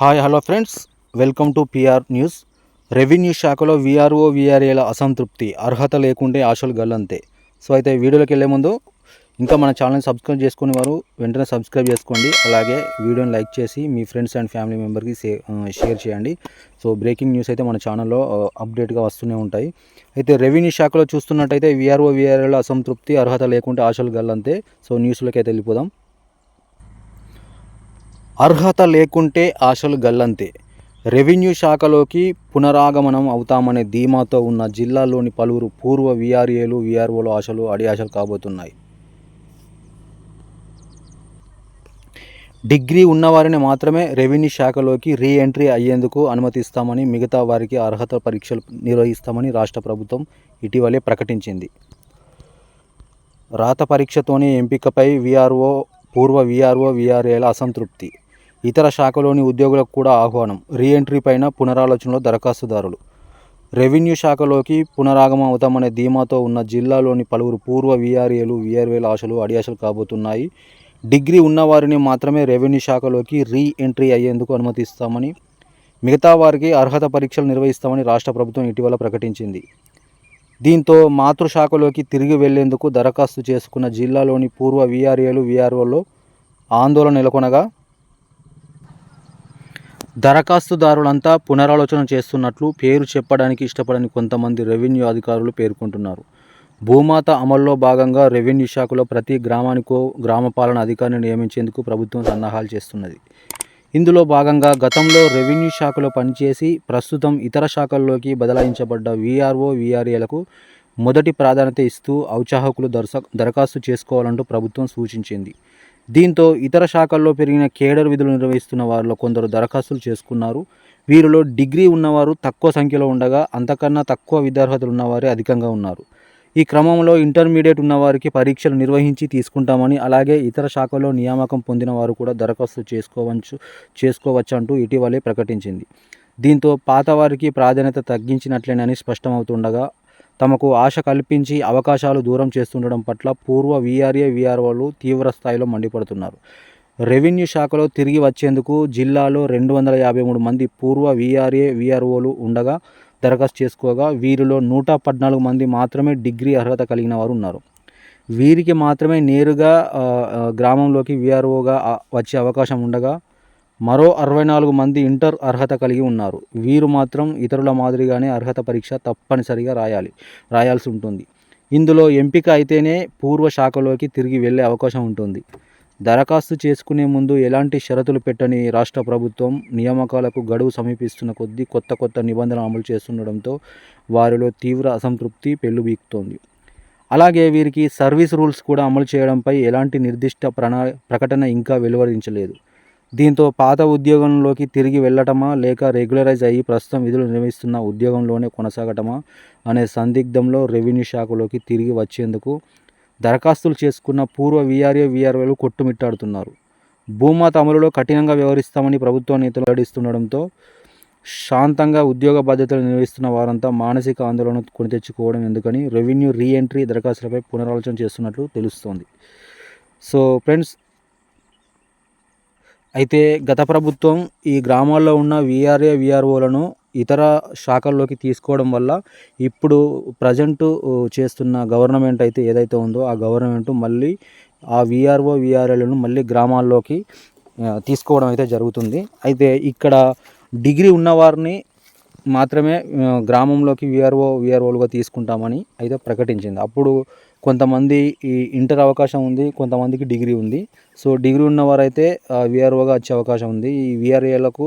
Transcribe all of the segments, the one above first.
Hi hello friends. Welcome to PR news. Revenue శాఖలో VRO విఆర్ఏల అసంతృప్తి అర్హత లేకుంటే ఆశలు గల్లంతే. సో అయితే వీడియోలోకి వెళ్ళే ముందు ఇంకా మన ఛానల్ని సబ్స్క్రైబ్ చేసుకునే వారు వెంటనే సబ్స్క్రైబ్ చేసుకోండి. అలాగే వీడియోని లైక్ చేసి మీ ఫ్రెండ్స్ అండ్ ఫ్యామిలీ మెంబర్కి షేర్ చేయండి. సో బ్రేకింగ్ న్యూస్ అయితే మన ఛానల్లో అప్డేట్గా వస్తూనే ఉంటాయి. అయితే రెవెన్యూ శాఖలో చూస్తున్నట్టయితే విఆర్ఓ విఆర్ఏల అసంతృప్తి అర్హత లేకుంటే ఆశలు గల్లంతే. సో న్యూస్లోకి అయితే వెళ్ళిపోదాం. అర్హత లేకుంటే ఆశలు గల్లంతే. రెవెన్యూ శాఖలోకి పునరాగమనం అవుతామనే ధీమాతో ఉన్న జిల్లాలోని పలువురు పూర్వ విఆర్ఏలు విఆర్ఓలు ఆశలు అడియాశలు కాబోతున్నాయి. డిగ్రీ ఉన్నవారిని మాత్రమే రెవెన్యూ శాఖలోకి రీ ఎంట్రీ అయ్యేందుకు అనుమతిస్తామని మిగతా వారికి అర్హత పరీక్షలు నిర్వహిస్తామని రాష్ట్ర ప్రభుత్వం ఇటీవలే ప్రకటించింది. రాత పరీక్షతోనే ఎంపికపై విఆర్ఓ పూర్వ విఆర్ఓ విఆర్ఏల అసంతృప్తి. ఇతర శాఖలోని ఉద్యోగులకు కూడా ఆహ్వానం రీఎంట్రీ పైన పునరాలోచనలో దరఖాస్తుదారులు. రెవెన్యూ శాఖలోకి పునరాగమం అవుతామనే ధీమాతో ఉన్న జిల్లాలోని పలువురు పూర్వ విఆర్ఏలు విఆర్ఏల ఆశలు అడియాశలు కాబోతున్నాయి. డిగ్రీ ఉన్నవారిని మాత్రమే రెవెన్యూ శాఖలోకి రీ ఎంట్రీ అయ్యేందుకు అనుమతిస్తామని మిగతా వారికి అర్హత పరీక్షలు నిర్వహిస్తామని రాష్ట్ర ప్రభుత్వం ఇటీవల ప్రకటించింది. దీంతో మాతృశాఖలోకి తిరిగి వెళ్ళేందుకు దరఖాస్తు చేసుకున్న జిల్లాలోని పూర్వ విఆర్ఏలు విఆర్ఓలో ఆందోళన నెలకొనగా దరఖాస్తుదారులంతా పునరాలోచన చేస్తున్నట్లు పేరు చెప్పడానికి ఇష్టపడని కొంతమంది రెవెన్యూ అధికారులు పేర్కొంటున్నారు. భూమాత అమల్లో భాగంగా రెవెన్యూ శాఖలో ప్రతి గ్రామానికో గ్రామ పాలన అధికారిని నియమించేందుకు ప్రభుత్వం సన్నాహాలు చేస్తున్నది. ఇందులో భాగంగా గతంలో రెవెన్యూ శాఖలో పనిచేసి ప్రస్తుతం ఇతర శాఖల్లోకి బదలాయించబడ్డ వీఆర్ఓ వీఆర్ఏలకు మొదటి ప్రాధాన్యత ఇస్తూ ఔత్సాహకులు దర్శ దరఖాస్తు చేసుకోవాలంటూ ప్రభుత్వం సూచించింది. దీంతో ఇతర శాఖల్లో పెరిగిన కేడర్ విధులు నిర్వహిస్తున్న వారిలో కొందరు దరఖాస్తులు చేసుకున్నారు. వీరిలో డిగ్రీ ఉన్నవారు తక్కువ సంఖ్యలో ఉండగా అంతకన్నా తక్కువ విద్యార్హతలు ఉన్నవారే అధికంగా ఉన్నారు. ఈ క్రమంలో ఇంటర్మీడియట్ ఉన్నవారికి పరీక్షలు నిర్వహించి తీసుకుంటామని అలాగే ఇతర శాఖలో నియామకం పొందిన వారు కూడా దరఖాస్తు చేసుకోవచ్చు చేసుకోవచ్చు అంటూ ఇటీవలే ప్రకటించింది. దీంతో పాతవారికి ప్రాధాన్యత తగ్గించినట్లేనని స్పష్టమవుతుండగా తమకు ఆశ కల్పించి అవకాశాలు దూరం చేస్తుండడం పట్ల పూర్వ వీఆర్ఏ వీఆర్ఓలు తీవ్ర స్థాయిలో మండిపడుతున్నారు. రెవెన్యూ శాఖలో తిరిగి వచ్చేందుకు జిల్లాలో రెండు వందల యాభై మూడు మంది పూర్వ వీఆర్ఏ వీఆర్ఓలు ఉండగా దరఖాస్తు చేసుకోగా వీరిలో నూట పద్నాలుగు మంది మాత్రమే డిగ్రీ అర్హత కలిగిన వారు ఉన్నారు. వీరికి మాత్రమే నేరుగా గ్రామంలోకి వీఆర్ఓగా వచ్చే అవకాశం ఉండగా మరో అరవై నాలుగు మంది ఇంటర్ అర్హత కలిగి ఉన్నారు. వీరు మాత్రం ఇతరుల మాదిరిగానే అర్హత పరీక్ష తప్పనిసరిగా రాయాలి రాయాల్సి ఉంటుంది. ఇందులో ఎంపిక అయితేనే పూర్వ శాఖలోకి తిరిగి వెళ్ళే అవకాశం ఉంటుంది. దరఖాస్తు చేసుకునే ముందు ఎలాంటి షరతులు పెట్టని రాష్ట్ర ప్రభుత్వం నియామకాలకు గడువు సమీపిస్తున్న కొద్దీ కొత్త కొత్త నిబంధనలు అమలు చేస్తుండడంతో వారిలో తీవ్ర అసంతృప్తి పెళ్ళుబీకుతోంది అలాగే వీరికి సర్వీస్ రూల్స్ కూడా అమలు చేయడంపై ఎలాంటి నిర్దిష్ట ప్రణా ప్రకటన ఇంకా వెలువరించలేదు. దీంతో పాత ఉద్యోగంలోకి తిరిగి వెళ్ళటమా లేక రెగ్యులరైజ్ అయ్యి ప్రస్తుతం విధులు నిర్వహిస్తున్న ఉద్యోగంలోనే కొనసాగటమా అనే సందిగ్ధంలో రెవెన్యూ శాఖలోకి తిరిగి వచ్చేందుకు దరఖాస్తులు చేసుకున్న పూర్వ వీఆర్ఏ వీఆర్ఓలు కొట్టుమిట్టాడుతున్నారు. భూమాత అమలులో కఠినంగా వ్యవహరిస్తామని ప్రభుత్వ నేతలు వెల్లడిస్తుండడంతో శాంతంగా ఉద్యోగ బాధ్యతలు నిర్వహిస్తున్న వారంతా మానసిక ఆందోళన కొని తెచ్చుకోవడం ఎందుకని రెవెన్యూ రీఎంట్రీ దరఖాస్తులపై పునరాలోచన చేస్తున్నట్లు తెలుస్తోంది. సో ఫ్రెండ్స్ అయితే గత ప్రభుత్వం ఈ గ్రామాల్లో ఉన్న వీఆర్ఏ వీఆర్ఓలను ఇతర శాఖల్లోకి తీసుకోవడం వల్ల ఇప్పుడు ప్రజెంట్ చేస్తున్న గవర్నమెంట్ అయితే ఏదైతే ఉందో ఆ గవర్నమెంట్ మళ్ళీ ఆ వీఆర్ఓ వీఆర్ఏలను మళ్ళీ గ్రామాల్లోకి తీసుకోవడం అయితే జరుగుతుంది. అయితే ఇక్కడ డిగ్రీ ఉన్నవారిని మాత్రమే గ్రామంలోకి విఆర్ఓ విఆర్ఓలుగా తీసుకుంటామని అయితే ప్రకటించింది. అప్పుడు కొంతమంది ఈ ఇంటర్ అవకాశం ఉంది కొంతమందికి డిగ్రీ ఉంది. సో డిగ్రీ ఉన్నవారైతే విఆర్ఓగా వచ్చే అవకాశం ఉంది. ఈ విఆర్ఏలకు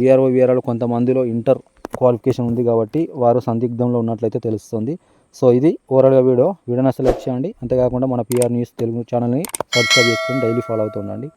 విఆర్ఓ విఆర్ఓలు కొంతమందిలో ఇంటర్ క్వాలిఫికేషన్ ఉంది కాబట్టి వారు సందిగ్ధంలో ఉన్నట్లయితే తెలుస్తుంది. సో ఇది ఓవరాల్గా వీడియో. వీడియోని సెలెక్ట్ చేయండి. అంతేకాకుండా మన పిఆర్ న్యూస్ తెలుగు ఛానల్ని సబ్స్క్రైబ్ చేసుకొని డైలీ ఫాలో అవుతుండండి